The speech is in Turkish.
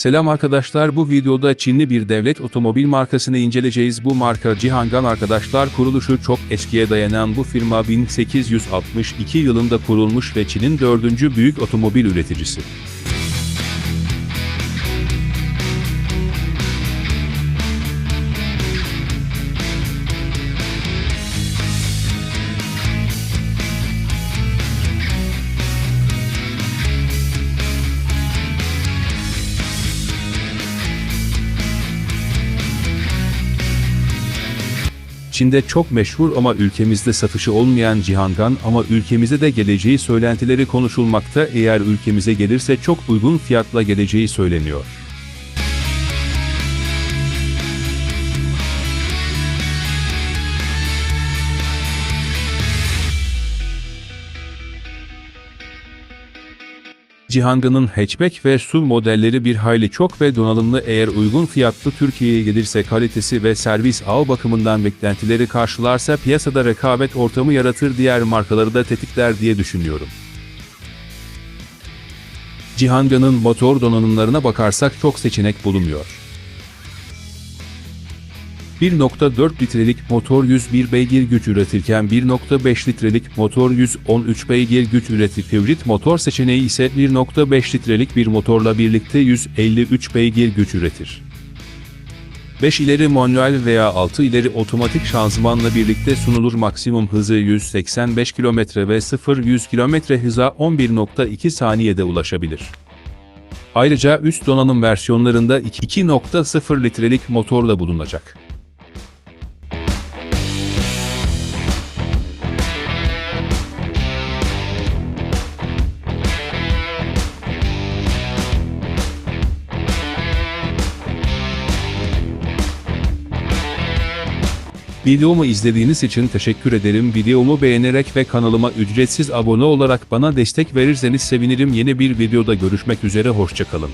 Selam arkadaşlar bu videoda Çinli bir devlet otomobil markasını inceleyeceğiz. Bu marka Cihangan arkadaşlar kuruluşu çok eskiye dayanan bu firma 1862 yılında kurulmuş ve Çin'in dördüncü büyük otomobil üreticisi. Çin'de çok meşhur ama ülkemizde satışı olmayan Cihangan ama ülkemize de geleceği söylentileri konuşulmakta eğer ülkemize gelirse çok uygun fiyatla geleceği söyleniyor. Cihanga'nın hatchback ve SUV modelleri bir hayli çok ve donanımlı eğer uygun fiyatlı Türkiye'ye gelirse kalitesi ve servis ağ bakımından beklentileri karşılarsa piyasada rekabet ortamı yaratır diğer markaları da tetikler diye düşünüyorum. Cihanga'nın motor donanımlarına bakarsak çok seçenek bulunmuyor. 1.4 litrelik motor 101 beygir güç üretirken 1.5 litrelik motor 113 beygir güç üretir. Hibrit motor seçeneği ise 1.5 litrelik bir motorla birlikte 153 beygir güç üretir. 5 ileri manuel veya 6 ileri otomatik şanzımanla birlikte sunulur maksimum hızı 185 km ve 0-100 km hıza 11.2 saniyede ulaşabilir. Ayrıca üst donanım versiyonlarında 2.0 litrelik motorla bulunacak. Videomu izlediğiniz için teşekkür ederim. Videomu beğenerek ve kanalıma ücretsiz abone olarak bana destek verirseniz sevinirim. Yeni bir videoda görüşmek üzere hoşçakalın.